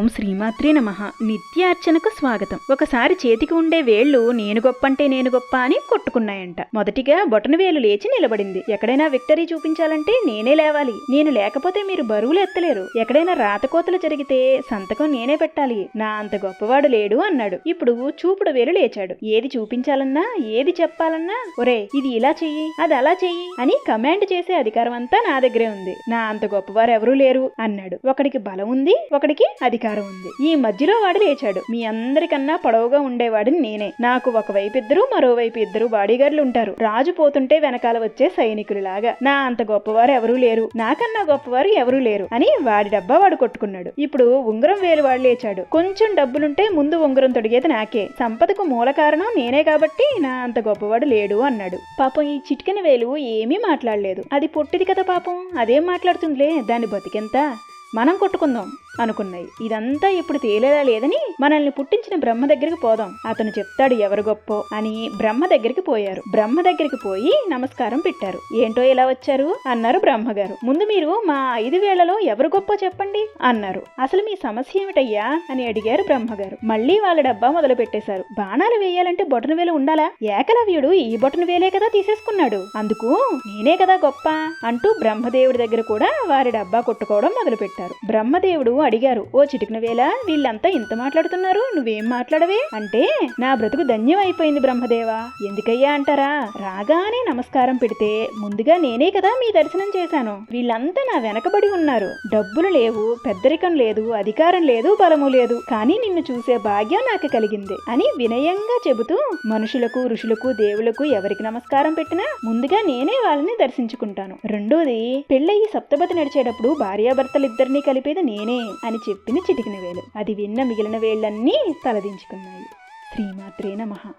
ఓం శ్రీమాత్రే నమ. నిత్యార్చనకు స్వాగతం. ఒకసారి చేతికి ఉండే వేళ్ళు నేను గొప్ప అంటే నేను గొప్ప అని కొట్టుకున్నాయంట. మొదటిగా బొటన వేలు లేచి నిలబడింది. ఎక్కడైనా విక్టరీ చూపించాలంటే నేనే లేవాలి. నేను లేకపోతే మీరు బరువులు ఎత్తలేరు. ఎక్కడైనా రాతకోతలు జరిగితే సంతకం నేనే పెట్టాలి. నా అంత గొప్పవాడు లేడు అన్నాడు. ఇప్పుడు చూపుడు వేలు లేచాడు. ఏది చూపించాలన్నా ఏది చెప్పాలన్నా ఒరే ఇది ఇలా చెయ్యి అది అలా చెయ్యి అని కమాండ్ చేసే అధికారం అంతా నా దగ్గరే ఉంది. నా అంత గొప్పవారు ఎవరూ లేరు అన్నాడు. ఒకడికి బలం ఉంది ఒకడికి అధికారం ఉంది. ఈ మధ్యలో వాడు లేచాడు. మీ అందరికన్నా పొడవుగా ఉండేవాడిని నేనే. నాకు ఒకవైపు ఇద్దరు మరోవైపు ఇద్దరు బాడీగార్డులు ఉంటారు రాజు పోతుంటే వెనకాల వచ్చే సైనికులలాగా నా అంత గొప్పవారు ఎవరూ లేరు. నాకన్నా గొప్పవారు ఎవరూ లేరు అని వాడి డబ్బా వాడు కొట్టుకున్నాడు. ఇప్పుడు ఉంగరం వేలు వాడు లేచాడు. కొంచెం డబ్బులుంటే ముందు ఉంగరం తొడిగేది నాకే. సంపదకు మూల కారణం నేనే కాబట్టి నా అంత గొప్పవాడు లేడు అన్నాడు. పాపం ఈ చిటికెన వేలు ఏమీ మాట్లాడలేదు. అది పొట్టిది కదా పాపం. అదేం మాట్లాడుతుందిలే? దాని బతికెంత? మనం కొట్టుకుందాం. అనుకున్నాయి. ఇదంతా ఇప్పుడు తేలేలా లేదని మనల్ని పుట్టించిన బ్రహ్మ దగ్గరికి పోదాం. అతను చెప్తాడు ఎవరు గొప్పో అని బ్రహ్మ దగ్గరికి పోయారు. బ్రహ్మ దగ్గరికి పోయి నమస్కారం పెట్టారు. ఏంటో ఇలా వచ్చారు? అన్నారు బ్రహ్మగారు. ముందు మీరు మా ఐదు వేలలో ఎవరు గొప్ప చెప్పండి? అన్నారు. అసలు మీ సమస్య ఏమిటయ్యా? అని అడిగారు బ్రహ్మగారు. మళ్ళీ వాళ్ళ డబ్బా మొదలు పెట్టేశారు. బాణాలు వేయాలంటే బొటన వేలు ఉండాలా? ఏకలవ్యుడు ఈ బొటన వేలే కదా తీసేసుకున్నాడు. అందుకు నేనే కదా గొప్ప అంటూ బ్రహ్మదేవుడి దగ్గర కూడా వారి డబ్బా కొట్టుకోవడం మొదలుపెట్టారు. బ్రహ్మదేవుడు అడిగారు. ఓ చిటికిన వేళ వీళ్ళంతా ఇంత మాట్లాడుతున్నారు నువ్వేం మాట్లాడవే? అంటే నా బ్రతుకు ధన్యం అయిపోయింది బ్రహ్మదేవ. ఎందుకయ్యా? అంటారా. రాగానే నమస్కారం పెడితే ముందుగా నేనే కదా మీ దర్శనం చేశాను. వీళ్ళంతా నా వెనకబడి ఉన్నారు. డబ్బులు లేవు పెద్దరికం లేదు అధికారం లేదు బలము లేదు. కానీ నిన్ను చూసే భాగ్యం నాకు కలిగింది అని వినయంగా చెబుతూ మనుషులకు ఋషులకు దేవులకు ఎవరికి నమస్కారం పెట్టినా ముందుగా నేనే వాళ్ళని దర్శించుకుంటాను. రెండోది పెళ్ళయి సప్తపతి నడిచేటప్పుడు భార్యాభర్తలిద్దరినీ కలిపేది నేనే. అని చెప్పిన చిటికిన వేలు. అది విన్న మిగిలిన వేళ్ళన్నీ తలదించుకున్నాయి. శ్రీమాత్రే నమః.